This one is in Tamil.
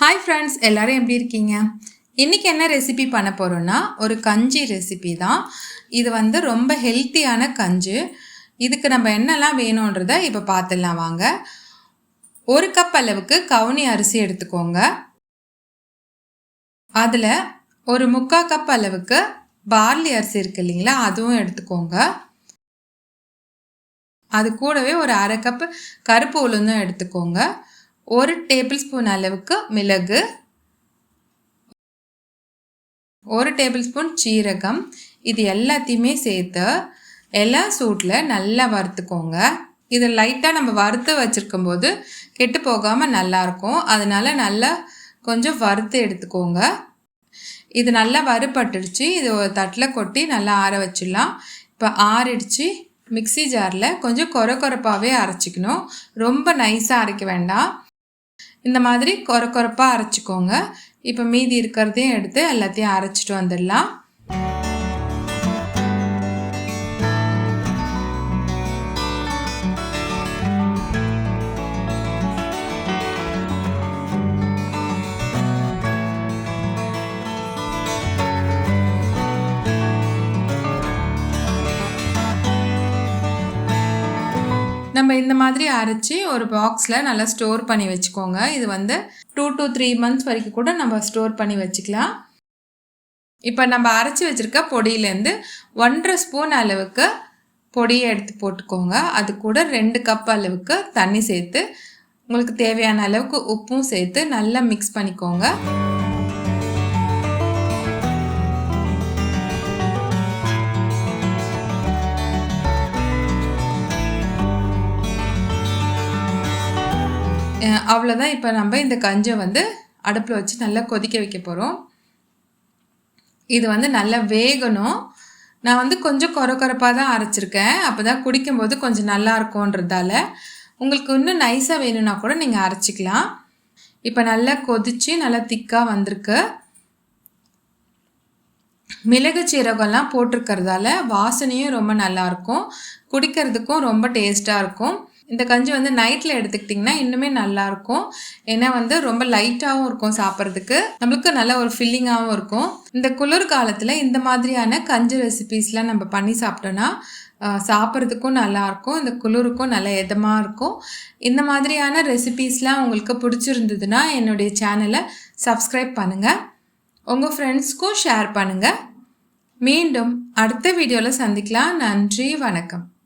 ஹாய் ஃப்ரெண்ட்ஸ் எல்லோரும் எப்படி இருக்கீங்க? இன்றைக்கி என்ன ரெசிபி பண்ண போகிறோன்னா ஒரு கஞ்சி ரெசிபி தான். இது வந்து ரொம்ப ஹெல்த்தியான கஞ்சி. இதுக்கு நம்ம என்னெல்லாம் வேணுன்றத இப்போ பார்த்துடலாம் வாங்க. ஒரு கப் அளவுக்கு கவுனி அரிசி எடுத்துக்கோங்க. அதில் ஒரு முக்கால் கப் அளவுக்கு பார்லி அரிசி இருக்குது இல்லைங்களா அதுவும் எடுத்துக்கோங்க. அது கூடவே ஒரு அரை கப்பு கருப்பு உளுந்தும் எடுத்துக்கோங்க. ஒரு டேபிள் ஸ்பூன் அளவுக்கு மிளகு ஒரு டேபிள் ஸ்பூன் சீரகம் இது எல்லாத்தையுமே சேர்த்து எல்லா சூட்டில் நல்லா வறுத்துக்கோங்க. இது லைட்டாக நம்ம வறுத்து வச்சுருக்கும் போது கெட்டு போகாமல் நல்லாயிருக்கும் அதனால் நல்லா கொஞ்சம் வறுத்து எடுத்துக்கோங்க. இது நல்லா வறுபட்டுடுச்சு இது ஒரு தட்டில் கொட்டி நல்லா ஆற வச்சிடலாம். இப்போ ஆறிடுச்சு. மிக்சி ஜாரில் கொஞ்சம் கொர கொரப்பாகவே அரைச்சிக்கணும். ரொம்ப நைஸாக அரைக்க வேண்டாம். இந்த மாதிரி கொர கொரப்பாக அரைச்சிக்கோங்க. இப்போ மீதி இருக்கிறதையும் எடுத்து எல்லாத்தையும் அரைச்சிட்டு வந்துடலாம். நம்ம இந்த மாதிரி அரைச்சி ஒரு பாக்ஸில் நல்லா ஸ்டோர் பண்ணி வச்சுக்கோங்க. இது வந்து டூ டு த்ரீ மந்த்ஸ் வரைக்கும் கூட நம்ம ஸ்டோர் பண்ணி வச்சுக்கலாம். இப்போ நம்ம அரைச்சி வச்சுருக்க பொடியிலேருந்து ஒன்றரை ஸ்பூன் அளவுக்கு பொடியை எடுத்து போட்டுக்கோங்க. அது கூட ரெண்டு கப் அளவுக்கு தண்ணி சேர்த்து உங்களுக்கு தேவையான அளவுக்கு உப்பும் சேர்த்து நல்லா மிக்ஸ் பண்ணிக்கோங்க. அவ்வளோதான் இப்போ நம்ம இந்த கஞ்சை வந்து அடுப்பில் வச்சு நல்லா கொதிக்க வைக்க போகிறோம் இது வந்து நல்லா வேகணும். நான் வந்து கொஞ்சம் கொர குறைப்பாக தான் அரைச்சிருக்கேன். அப்போ தான் குடிக்கும்போது கொஞ்சம் நல்லா இருக்கும்ன்றதால உங்களுக்கு இன்னும் நைஸாக வேணும்னா கூட நீங்கள் அரைச்சிக்கலாம். இப்போ நல்லா கொதித்து நல்லா திக்காக வந்திருக்கு. மிளகு சீரகம்லாம் போட்டிருக்கிறதால வாசனையும் ரொம்ப நல்லாயிருக்கும் குடிக்கிறதுக்கும் ரொம்ப டேஸ்ட்டாக இருக்கும். இந்த கஞ்சி வந்து நைட்டில் எடுத்துக்கிட்டிங்கன்னா இன்னுமே நல்லாயிருக்கும். ஏன்னா வந்து ரொம்ப லைட்டாகவும் இருக்கும் சாப்பிட்றதுக்கு. நம்மளுக்கு நல்ல ஒரு ஃபில்லிங்காகவும் இருக்கும். இந்த குளிர் காலத்தில் இந்த மாதிரியான கஞ்சி ரெசிபீஸ்லாம் நம்ம பண்ணி சாப்பிட்டோன்னா சாப்பிட்றதுக்கும் நல்லாயிருக்கும். இந்த குளிருக்கும் நல்ல இதமாக இருக்கும். இந்த மாதிரியான ரெசிபீஸ்லாம் உங்களுக்கு பிடிச்சிருந்ததுன்னா என்னுடைய சேனலை சப்ஸ்கிரைப் பண்ணுங்கள் உங்கள் ஃப்ரெண்ட்ஸ்க்கும் ஷேர் பண்ணுங்கள் மீண்டும் அடுத்த வீடியோவில் சந்திக்கலாம். நன்றி வணக்கம்.